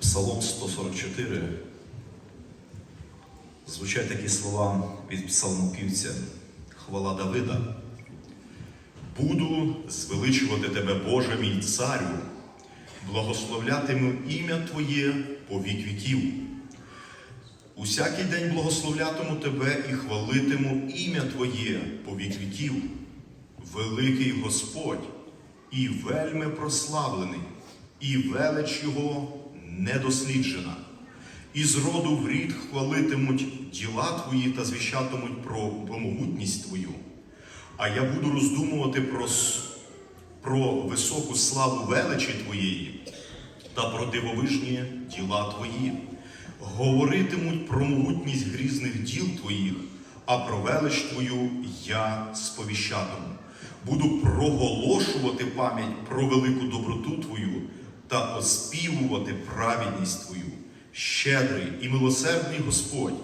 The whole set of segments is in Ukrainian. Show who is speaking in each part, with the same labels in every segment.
Speaker 1: Псалом 144 звучать такі слова від псалмопівця Хвала Давида. Буду звеличувати тебе, Боже мій царю, благословлятиму ім'я Твоє по вік віків. Усякий день благословлятиму тебе і хвалитиму ім'я Твоє по вік віків. Великий Господь і вельми прославлений, і велич Його недосліджена. І з роду в рід хвалитимуть діла Твої та звіщатимуть про помогутність Твою. А я буду роздумувати про, про високу славу величі Твоєї та про дивовижні діла Твої. Говоритимуть про могутність грізних діл Твоїх, а про велич Твою я сповіщатиму. Буду проголошувати пам'ять про велику доброту Твою та оспівувати праведність Твою. Щедрий і милосердний Господь,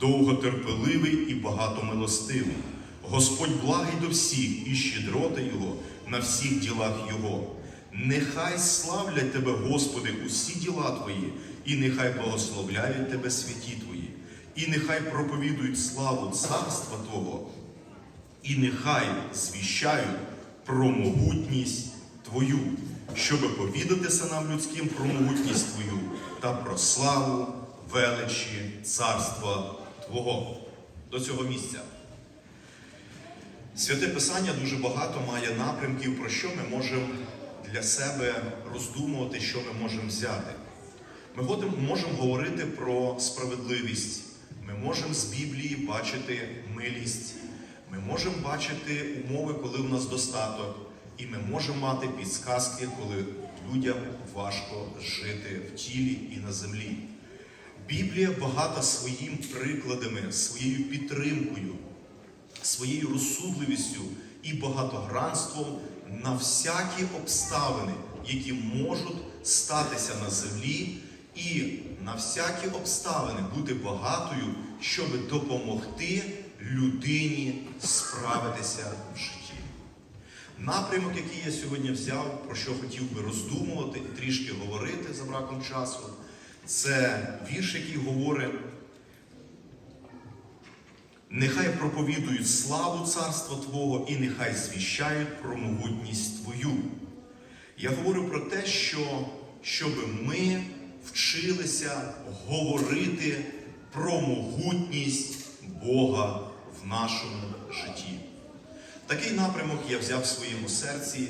Speaker 1: довготерпеливий і багатомилостивий. Господь благий до всіх і щедрота Його на всіх ділах Його. Нехай славлять Тебе, Господи, усі діла Твої, і нехай благословляють Тебе святі Твої, і нехай проповідують славу царства Твого, і нехай звіщають про могутність Твою, щоби повідати синам людським про могутність Твою та про славу величі царства Твого. До цього місця. Святе Писання дуже багато має напрямків, про що ми можемо для себе роздумувати, що ми можемо взяти. Ми можемо говорити про справедливість. Ми можемо з Біблії бачити милість. Ми можемо бачити умови, коли у нас достаток. І ми можемо мати підсказки, коли людям важко жити в тілі і на землі. Біблія багата своїм прикладами, своєю підтримкою, своєю розсудливістю і багатогранством на всякі обставини, які можуть статися на землі, і на всякі обставини бути багатою, щоб допомогти людині справитися в житті. Напрямок, який я сьогодні взяв, про що хотів би роздумувати і трішки говорити за браком часу, це вірш, який говорить. Нехай проповідують славу царства Твого і нехай звіщають про могутність Твою. Я говорю про те, що щоб ми вчилися говорити про могутність Бога в нашому житті. Такий напрямок я взяв в своєму серці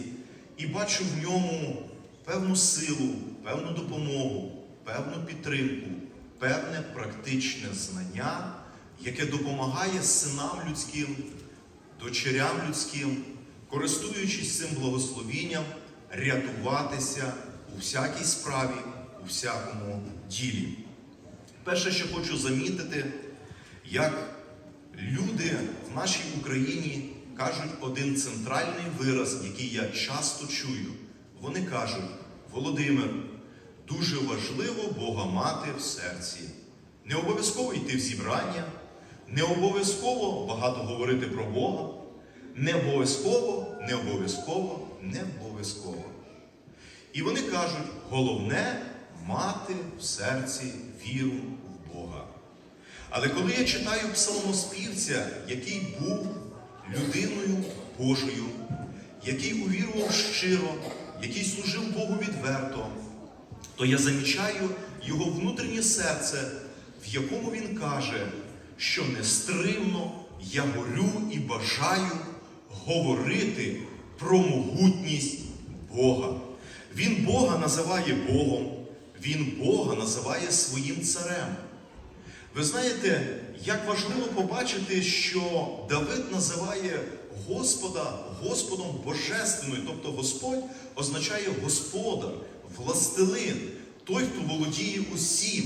Speaker 1: і бачу в ньому певну силу, певну допомогу, певну підтримку, певне практичне знання, яке допомагає синам людським, дочерям людським, користуючись цим благословінням, рятуватися у всякій справі, у всякому ділі. Перше, що хочу замітити, як люди в нашій Україні кажуть один центральний вираз, який я часто чую. Вони кажуть, Володимир, дуже важливо Бога мати в серці. Не обов'язково йти в зібрання, не обов'язково багато говорити про Бога, не обов'язково, не обов'язково, не обов'язково. І вони кажуть, головне мати в серці віру в Бога. Але коли я читаю псалмоспівця, який був людиною Божою, який увірував щиро, який служив Богу відверто, то я замічаю його внутрішнє серце, в якому він каже, що нестримно я горю і бажаю говорити про могутність Бога. Він Бога називає Богом, він Бога називає своїм царем. Ви знаєте, як важливо побачити, що Давид називає Господа Господом Божественною, тобто Господь означає Господар, властелин, той, хто володіє усім.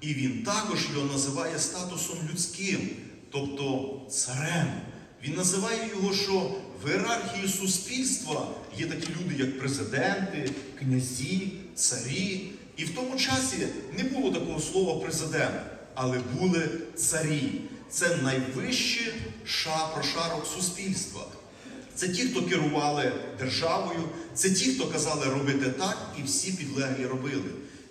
Speaker 1: І він також його називає статусом людським, тобто царем. Він називає його, що в ієрархії суспільства є такі люди, як президенти, князі, царі. І в тому часі не було такого слова президент, але були царі. Це найвищий ша- прошарок суспільства. Це ті, хто керували державою, це ті, хто казали робити так, і всі підлеглі робили.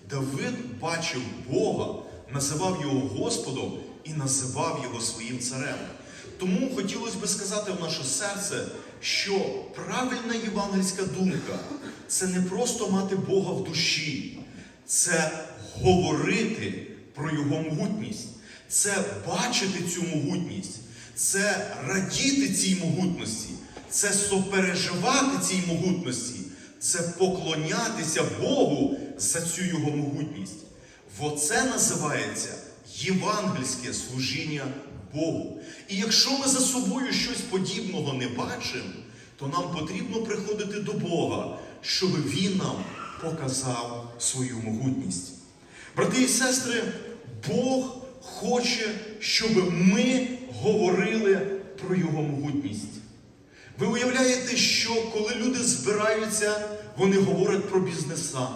Speaker 1: Давид бачив Бога, називав його Господом і називав його своїм царем. Тому хотілося би сказати в наше серце, що правильна євангельська думка це не просто мати Бога в душі, це говорити про Його могутність, це бачити цю могутність, це радіти цій могутності, це сопереживати цій могутності, це поклонятися Богу за цю Його могутність. Оце називається євангельське служіння Богу. І якщо ми за собою щось подібного не бачимо, то нам потрібно приходити до Бога, щоб Він нам показав свою могутність. Брати і сестри, Бог хоче, щоб ми говорили про Його могутність. Ви уявляєте, що коли люди збираються, вони говорять про бізнеса.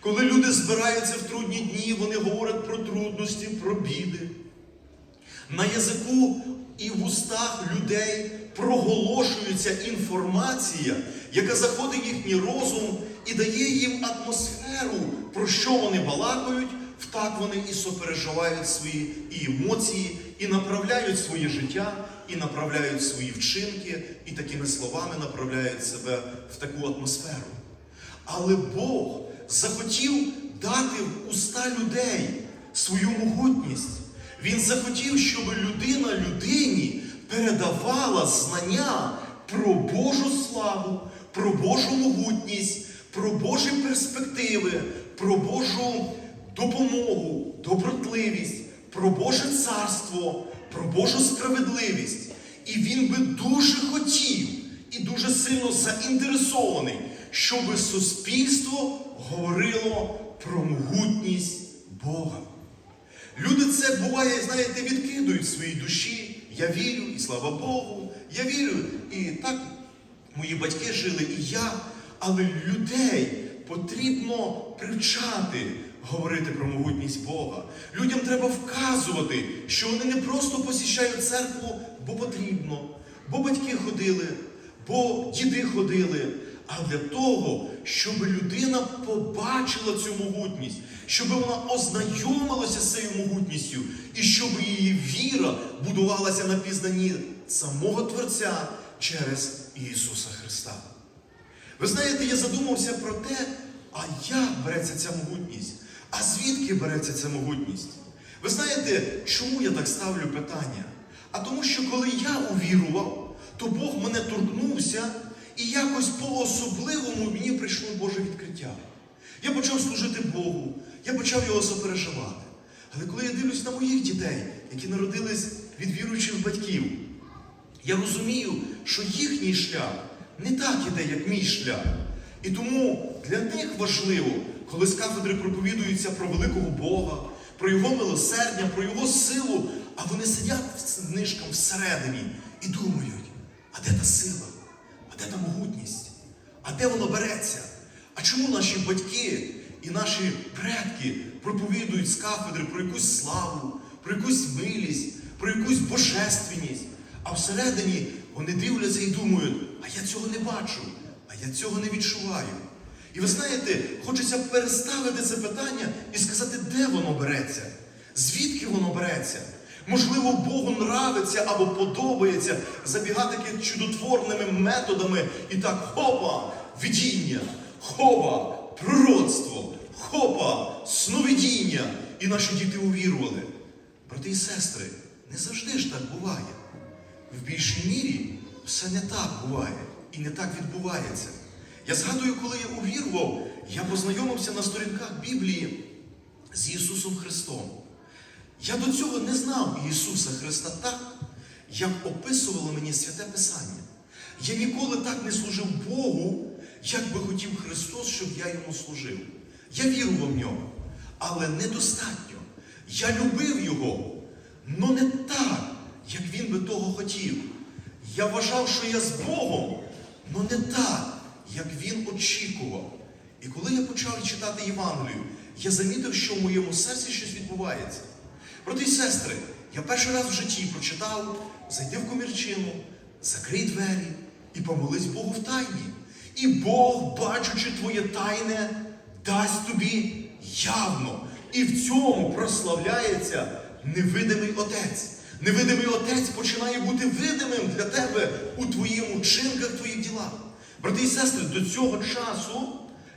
Speaker 1: Коли люди збираються в трудні дні, вони говорять про трудності, про біди. На язику і в устах людей проголошується інформація, яка заходить в їхній розум і дає їм атмосферу, про що вони балакають, втак вони і сопереживають свої і емоції, і направляють своє життя, і направляють свої вчинки, і такими словами направляють себе в таку атмосферу. Але Бог захотів дати в уста людей свою могутність. Він захотів, щоб людина людині передавала знання про Божу славу, про Божу могутність, про Божі перспективи, про Божу допомогу, добротливість, про Боже царство, про Божу справедливість. І він би дуже хотів і дуже сильно заінтересований, щоб суспільство говорило про могутність Бога. Люди це буває, знаєте, відкидують в своїй душі. Я вірю, і слава Богу, я вірю, і так мої батьки жили, і я. Але людей потрібно привчати говорити про могутність Бога. Людям треба вказувати, що вони не просто посіщають церкву, бо потрібно, бо батьки ходили, бо діди ходили, а для того, щоб людина побачила цю могутність, щоб вона ознайомилася з цією могутністю, і щоб її віра будувалася на пізнанні самого Творця через Ісуса Христа. Ви знаєте, я задумався про те, а як береться ця могутність? А звідки береться ця могутність? Ви знаєте, чому я так ставлю питання? А тому, що коли я увірував, то Бог мене торкнувся, і якось по-особливому мені прийшло Боже відкриття. Я почав служити Богу, я почав його сопереживати. Але коли я дивлюсь на моїх дітей, які народились від віруючих батьків, я розумію, що їхній шлях не так іде, як мій шлях. І тому для них важливо, коли з кафедри проповідується про великого Бога, про Його милосердя, про Його силу, а вони сидять нишком всередині і думають, а де та сила? А де та могутність? А де воно береться? А чому наші батьки і наші предки проповідують з кафедри про якусь славу, про якусь милість, про якусь божественність? А всередині вони дивляться і думають, а я цього не бачу, а я цього не відчуваю. І ви знаєте, хочеться переставити це питання і сказати, де воно береться, звідки воно береться. Можливо, Богу нравиться або подобається забігати таки чудотворними методами і так хопа, видіння, хопа, пророцтво, хопа, сновидіння. І наші діти увірували. Брати і сестри, не завжди ж так буває. В більшій мірі все не так буває і не так відбувається. Я згадую, коли я увірував, я познайомився на сторінках Біблії з Ісусом Христом. Я до цього не знав Ісуса Христа так, як описувало мені святе Писання. Я ніколи так не служив Богу, як би хотів Христос, щоб я йому служив. Я вірував в нього, але недостатньо. Я любив Його, але не так, як він би того хотів. Я вважав, що я з Богом, але не так, як він очікував. І коли я почав читати Євангелію, я замітив, що в моєму серці щось відбувається. Брати і сестри, я перший раз в житті прочитав, зайди в комірчину, закрий двері і помолись Богу в тайні. І Бог, бачучи твоє тайне, дасть тобі явно. І в цьому прославляється невидимий Отець. Невидимий Отець починає бути видимим для тебе у твоїх вчинках, твоїх ділах. Брати і сестри, до цього часу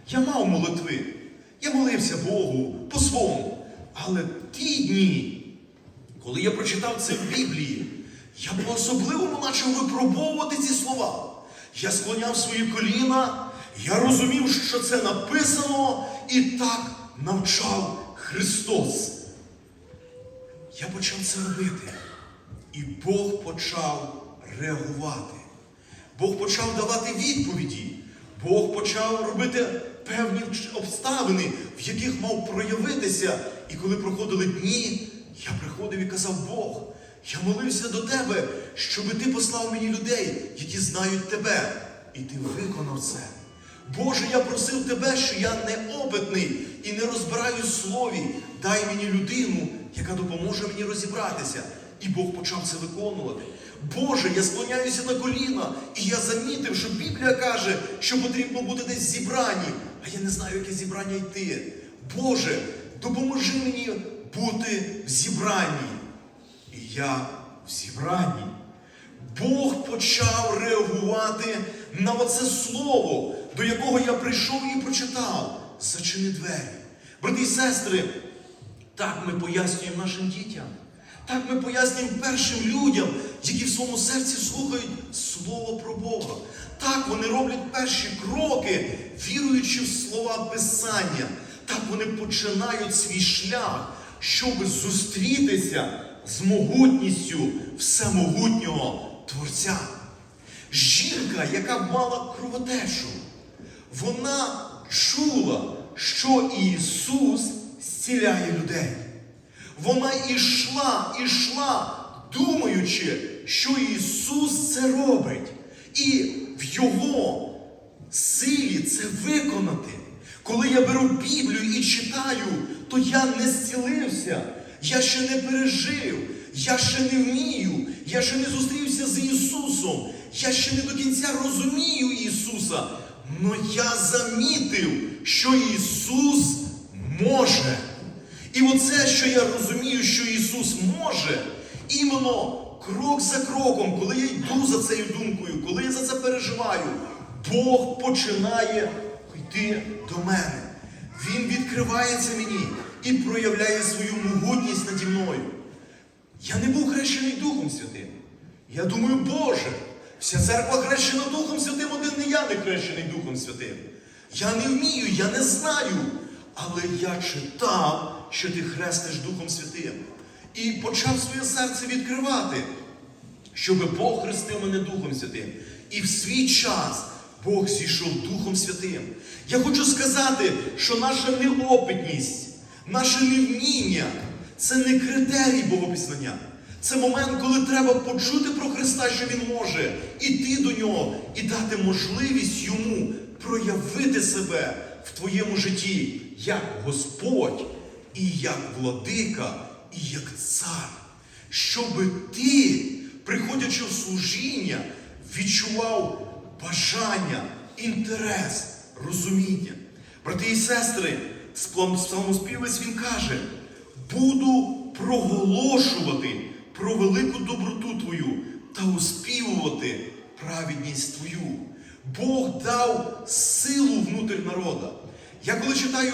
Speaker 1: я мав молитви. Я молився Богу по-своєму. Але ті дні, коли я прочитав це в Біблії, я по-особливому почав випробовувати ці слова. Я склоняв свої коліна, я розумів, що це написано, і так навчав Христос. Я почав це робити. І Бог почав реагувати. Бог почав давати відповіді. Бог почав робити певні обставини, в яких мав проявитися. І коли проходили дні, я приходив і казав, Бог, я молився до тебе, щоб ти послав мені людей, які знають тебе. І ти виконав це. Боже, я просив тебе, що я неопитний і не розбираю слові. Дай мені людину, яка допоможе мені розібратися. І Бог почав це виконувати. Боже, я склоняюся на коліна, і я замітив, що Біблія каже, що потрібно бути десь в зібранні, а я не знаю, яке зібрання йти. Боже, допоможи мені бути в зібранні. І я в зібранні. Бог почав реагувати на оце слово, до якого я прийшов і прочитав. Зачини двері. Брати і сестри, так ми пояснюємо нашим дітям. Так ми пояснюємо першим людям, які в своєму серці слухають Слово про Бога. Так вони роблять перші кроки, віруючи в слова Писання. Так вони починають свій шлях, щоб зустрітися з могутністю всемогутнього Творця. Жінка, яка мала кровотечу, вона чула, що Ісус зціляє людей. Вона ішла, ішла, думаючи, що Ісус це робить. І в Його силі це виконати. Коли я беру Біблію і читаю, то я не зцілився, я ще не пережив, я ще не вмію, я ще не зустрівся з Ісусом, я ще не до кінця розумію Ісуса. Но я замітив, що Ісус може. І оце, що я розумію, що Ісус може, іменно крок за кроком, коли я йду за цією думкою, коли я за це переживаю, Бог починає йти до мене. Він відкривається мені і проявляє свою могутність наді мною. Я не був хрещений Духом Святим. Я думаю, Боже, вся церква хрещена Духом Святим, один не я не хрещений Духом Святим. Я не вмію, я не знаю. Але я читав, що ти хрестиш Духом Святим. І почав своє серце відкривати, щоб Бог хрестив мене Духом Святим. І в свій час Бог зійшов Духом Святим. Я хочу сказати, що наша неопитність, наше невміння це не критерій Богопізнання. Це момент, коли треба почути про Христа, що Він може, іти до нього і дати можливість йому проявити себе в твоєму житті як Господь, і як владика, і як цар. Щоби ти, приходячи в служіння, відчував бажання, інтерес, розуміння. Брати і сестри, псалмоспівець він каже: буду проголошувати про велику доброту Твою та оспівувати праведність Твою. Бог дав силу внутрі народа. Я коли читаю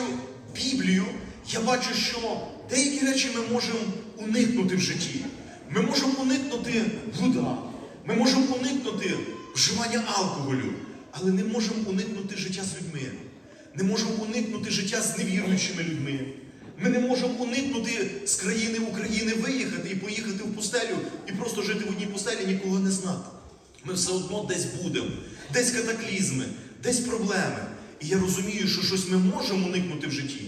Speaker 1: Біблію, я бачу, що деякі речі ми можемо уникнути в житті. Ми можемо уникнути блуда, ми можемо уникнути вживання алкоголю, але не можемо уникнути життя з людьми. Не можемо уникнути життя з невіруючими людьми. Ми не можемо уникнути з країни України виїхати і поїхати в пустелю і просто жити в одній пустелі, нікого не знати. Ми все одно десь будемо, десь катаклізми, десь проблеми. І я розумію, що щось ми можемо уникнути в житті,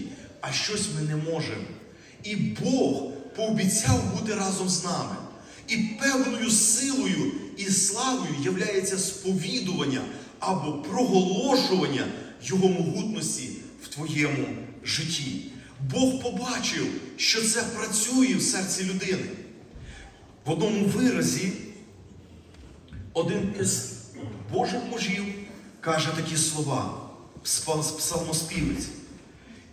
Speaker 1: а щось ми не можемо. І Бог пообіцяв бути разом з нами. І певною силою і славою являється сповідування або проголошування Його могутності в твоєму житті. Бог побачив, що це працює в серці людини. В одному виразі один із Божих мужів каже такі слова, псалмоспівець.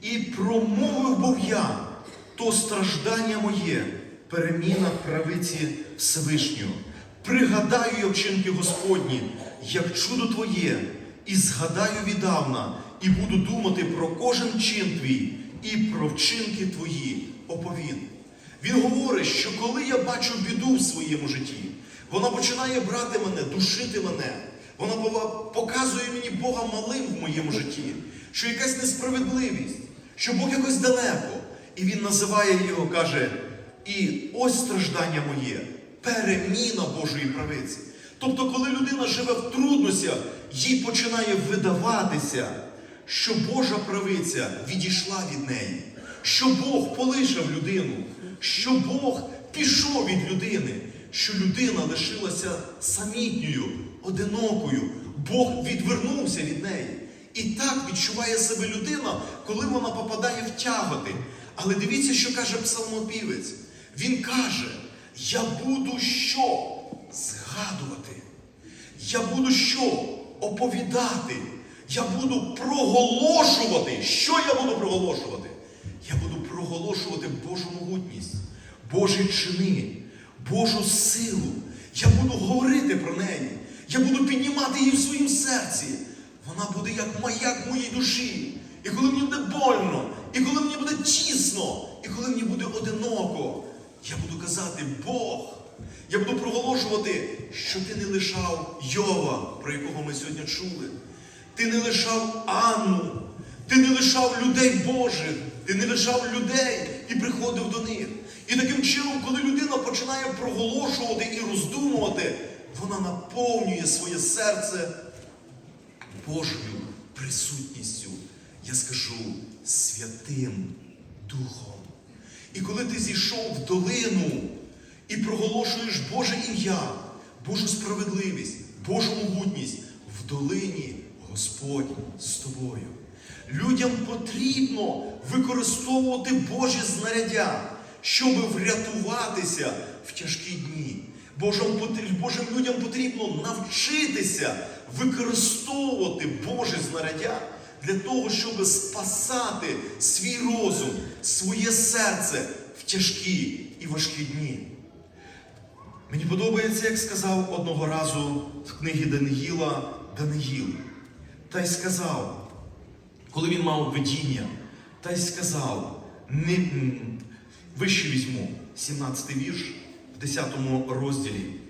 Speaker 1: І промовив був я, то страждання моє, переміна правиці Всевишнього. Пригадаю я вчинки Господні, як чудо Твоє, і згадаю віддавна, і буду думати про кожен чин твій і про вчинки твої оповід. Він говорить, що коли я бачу біду в своєму житті, вона починає брати мене, душити мене. Вона показує мені Бога малим в моєму житті, що якась несправедливість, що Бог якось далеко. І він називає його, каже, і ось страждання моє, переміна Божої правиці. Тобто, коли людина живе в трудностях, їй починає видаватися, що Божа правиця відійшла від неї, що Бог полишав людину, що Бог пішов від людини, що людина лишилася самітньою, одинокою. Бог відвернувся від неї. І так відчуває себе людина, коли вона попадає в тяготи. Але дивіться, що каже псалмопівець. Він каже: Я буду що? Згадувати. Я буду що? Оповідати. Я буду проголошувати. Що я буду проголошувати? Я буду проголошувати Божу могутність, Божі чини, Божу силу. Я буду говорити про неї. Я буду піднімати її в своїм серці. Вона буде як маяк моїй душі. І коли мені буде больно, і коли мені буде тісно, і коли мені буде одиноко, я буду казати Бог. Я буду проголошувати, що ти не лишав Йова, про якого ми сьогодні чули. Ти не лишав Анну, ти не лишав людей Божих, ти не лишав людей і приходив до них. І таким чином, коли людина починає проголошувати і роздумувати, вона наповнює своє серце Божою присутністю. Я скажу Святим Духом. І коли ти зійшов в долину і проголошуєш Боже ім'я, Божу справедливість, Божу могутність, в долині Господь з тобою. Людям потрібно використовувати Божі знаряддя, щоб врятуватися в тяжкі дні. Божим, людям потрібно навчитися використовувати Божі знаряддя для того, щоб спасати свій розум, своє серце в тяжкі і важкі дні. Мені подобається, як сказав одного разу в книгі Даниїла Даниїл. Та й сказав, коли він мав видіння, та й сказав, не, вище візьму, 17 вірш в 10 розділі.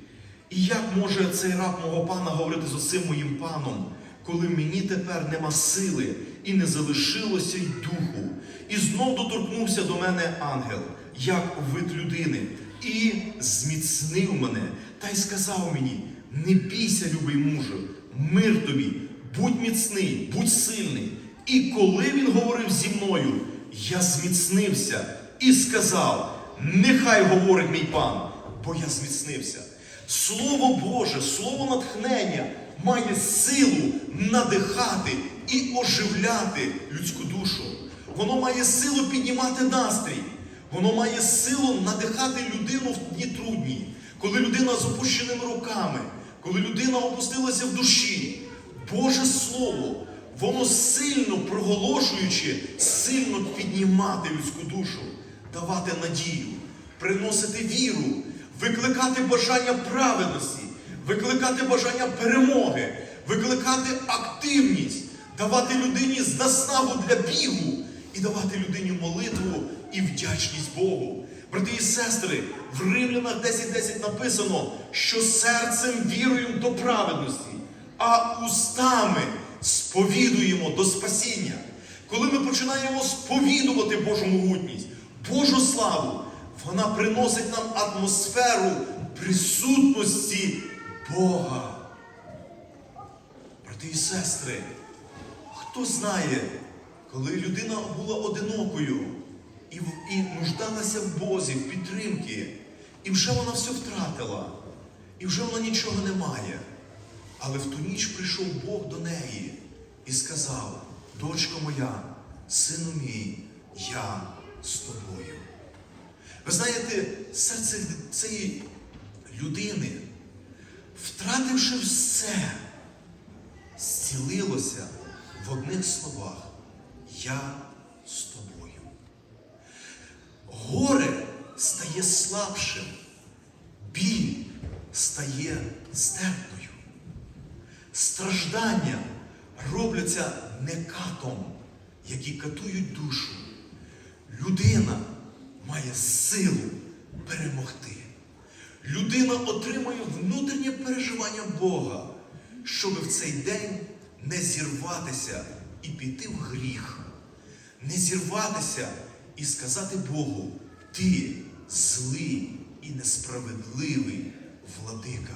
Speaker 1: І як може цей раб мого пана говорити з оцим моїм паном, коли мені тепер нема сили і не залишилося й духу? І знов доторкнувся до мене ангел, як вид людини, і зміцнив мене, та й сказав мені: не бійся, любий мужу, мир тобі, будь міцний, будь сильний. І коли він говорив зі мною, я зміцнився і сказав: Нехай говорить мій пан, бо я зміцнився. Слово Боже, слово натхнення має силу надихати і оживляти людську душу. Воно має силу піднімати настрій. Воно має силу надихати людину в дні трудні, коли людина з опущеними руками, коли людина опустилася в душі. Боже Слово, воно сильно проголошуючи, сильно піднімати людську душу, давати надію, приносити віру, викликати бажання праведності, викликати бажання перемоги, викликати активність, давати людині наснагу для бігу і давати людині молитву і вдячність Богу. Брати і сестри, в Римлянах 10.10 написано, що серцем віруємо до праведності, а устами сповідуємо до спасіння. Коли ми починаємо сповідувати Божу могутність, Божу славу, вона приносить нам атмосферу присутності Бога. Брати і сестри, хто знає, коли людина була одинокою і, і нуждалася в Бозі, в підтримки, і вже вона все втратила, і вже вона нічого не має. Але в ту ніч прийшов Бог до неї і сказав: дочко моя, сину мій, я з тобою. Ви знаєте, серце цієї людини, втративши все, зцілилося в одних словах: Я з тобою. Горе стає слабшим, біль стає стерпною. Страждання робляться не катом, які катують душу. Людина має силу перемогти. Людина отримує внутрішнє переживання Бога, щоб в цей день не зірватися і піти в гріх, не зірватися і сказати Богу, ти злий і несправедливий владика.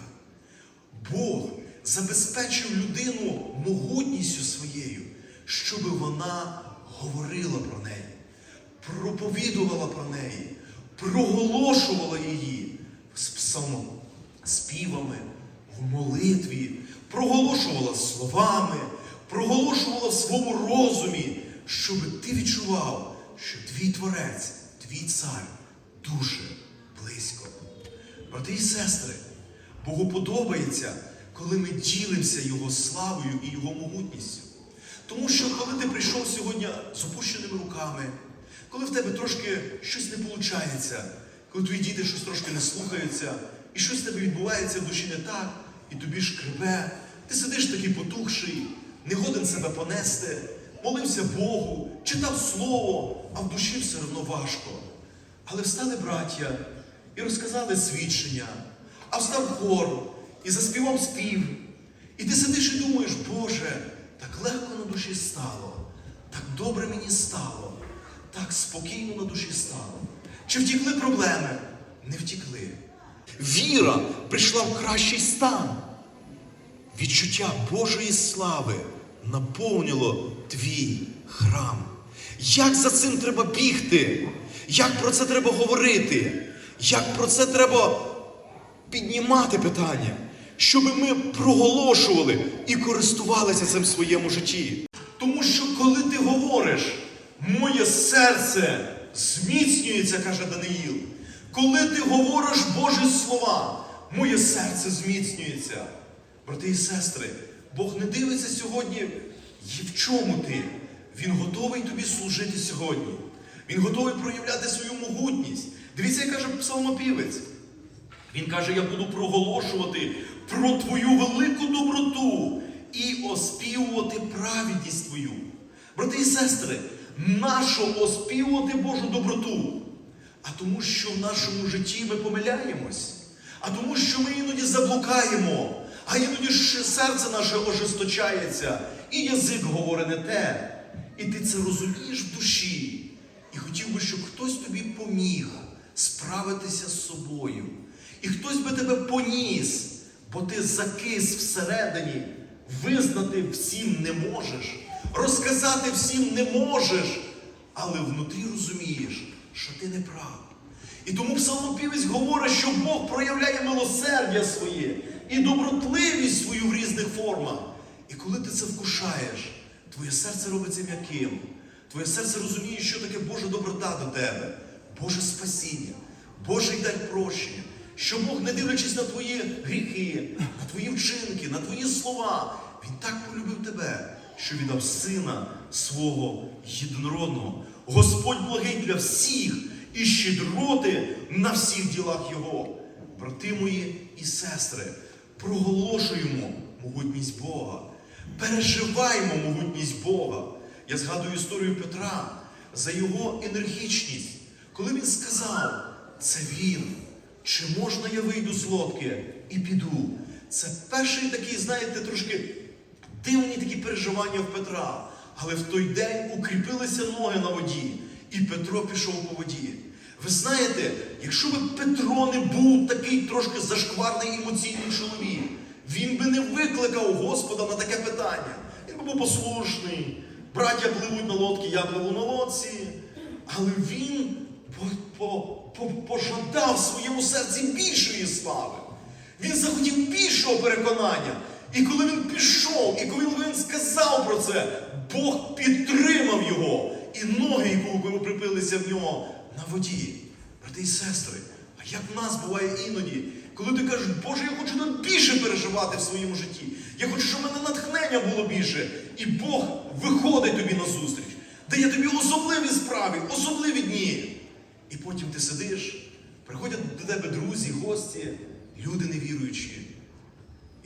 Speaker 1: Бог забезпечив людину могутністю своєю, щоб вона говорила про неї, проповідувала про неї, проголошувала її з псалмом, співами, в молитві, проголошувала словами, проголошувала в своєму розумі, щоб ти відчував, що твій творець, твій цар дуже близько. Брати і сестри, Богу подобається, коли ми ділимося Його славою і Його могутністю. Тому що коли ти прийшов сьогодні з опущеними руками, коли в тебе трошки щось не виходить, коли твої діти щось трошки не слухаються, і щось в тебе відбувається в душі не так, і тобі шкребе, ти сидиш такий потухший, не годен себе понести, молився Богу, читав Слово, а в душі все одно важко. Але встали браття і розказали свідчення, а встав хор і заспівав спів. І ти сидиш і думаєш, Боже, так легко на душі стало, так добре мені стало, так спокійно на душі стало. Чи втікли проблеми? Не втікли. Віра прийшла в кращий стан. Відчуття Божої слави наповнило твій храм. Як за цим треба бігти? Як про це треба говорити? Як про це треба піднімати питання? Щоб ми проголошували і користувалися цим в своєму житті. Тому що коли ти говориш, моє серце зміцнюється, каже Даниїл. Коли ти говориш Божі слова, моє серце зміцнюється. Брати і сестри, Бог не дивиться сьогодні, і в чому ти. Він готовий тобі служити сьогодні. Він готовий проявляти свою могутність. Дивіться, як каже псалмопівець. Він каже: я буду проголошувати про твою велику доброту і оспівувати праведність твою. Брати і сестри, нащо оспівувати Божу доброту? А тому, що в нашому житті ми помиляємось, а тому, що ми іноді заблукаємо, а іноді серце наше ожесточається, і язик говорить не те. І ти це розумієш в душі. І хотів би, щоб хтось тобі поміг справитися з собою. І хтось би тебе поніс, бо ти закис всередині, визнати всім не можеш, розказати всім не можеш, але внутрі розумієш, що ти не прав. І тому псалмопівець говорить, що Бог проявляє милосердя своє і добротливість свою в різних формах. І коли ти це вкушаєш, твоє серце робиться м'яким. Твоє серце розуміє, що таке Божа доброта до тебе, Боже спасіння, Божий дай прощення. Що Бог, не дивлячись на твої гріхи, на твої вчинки, на твої слова, Він так полюбив тебе, що віддав сина свого єдинородного. Господь благий для всіх і щедроти на всіх ділах Його. Брати мої і сестри, проголошуємо могутність Бога, переживаємо могутність Бога. Я згадую історію Петра за його енергічність, коли він сказав, це він. Чи можна я вийду з лодки і піду? Це перший такий, знаєте, трошки дивні такі переживання в Петра. Але в той день укріпилися ноги на воді, і Петро пішов по воді. Ви знаєте, якщо би Петро не був такий трошки зашкварний емоційний чоловік, він би не викликав Господа на таке питання. Він би був послушний. Браття пливуть на лодці, я пливу на лодці. Але він по, по, по, пожадав в своєму серці більшої слави. Він захотів більшого переконання. І коли він пішов, і коли він сказав про це, Бог підтримав його. І ноги, які припилися в нього на воді. Брати і сестри, а як в нас буває іноді, коли ти кажеш, Боже, я хочу нам більше переживати в своєму житті. Я хочу, щоб в мене натхнення було більше. І Бог виходить тобі на зустріч. дає тобі особливі справи, особливі дні. І потім ти сидиш, приходять до тебе друзі, гості, люди невіруючі.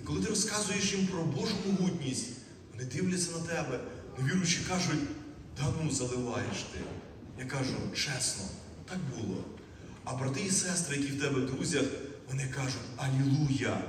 Speaker 1: Коли ти розказуєш їм про Божу могутність, вони дивляться на тебе, невіруючи кажуть, да ну заливаєш ти. Я кажу, чесно, так було. А брати і сестри, які в тебе друзях, вони кажуть, Алілуя!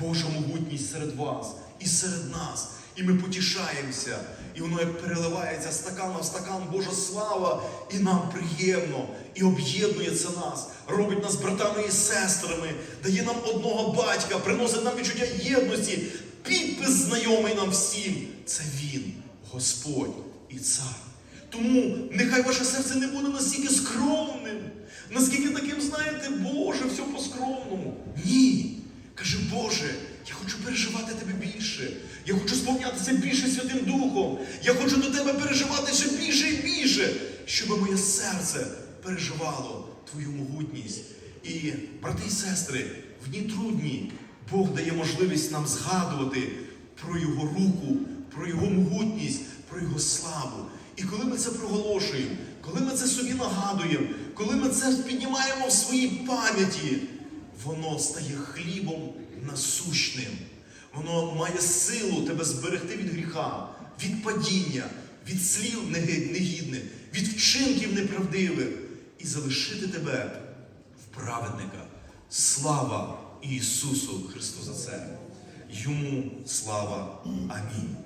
Speaker 1: Божа могутність серед вас і серед нас. І ми потішаємося, і воно як переливається з стакана в стакан Божа слава, і нам приємно, і об'єднує це нас, робить нас братами і сестрами, дає нам одного батька, приносить нам відчуття єдності, підпис знайомий нам всім. Це Він, Господь і Цар. Тому нехай ваше серце не буде настільки скромним, наскільки таким, знаєте, Боже, все по-скромному. Ні. Каже, Боже, хочу переживати тебе більше. Я хочу сповнятися більше Святим Духом. Я хочу до тебе переживати ще більше і більше, щоб моє серце переживало Твою могутність. І, брати і сестри, в дні трудні Бог дає можливість нам згадувати про Його руку, про Його могутність, про Його славу. І коли ми це проголошуємо, коли ми це собі нагадуємо, коли ми це піднімаємо в своїй пам'яті, воно стає хлібом насущним. Воно має силу тебе зберегти від гріха, від падіння, від слів негідних, від вчинків неправдивих і залишити тебе в праведника. Слава Ісусу Христу за це. Йому слава. Амінь.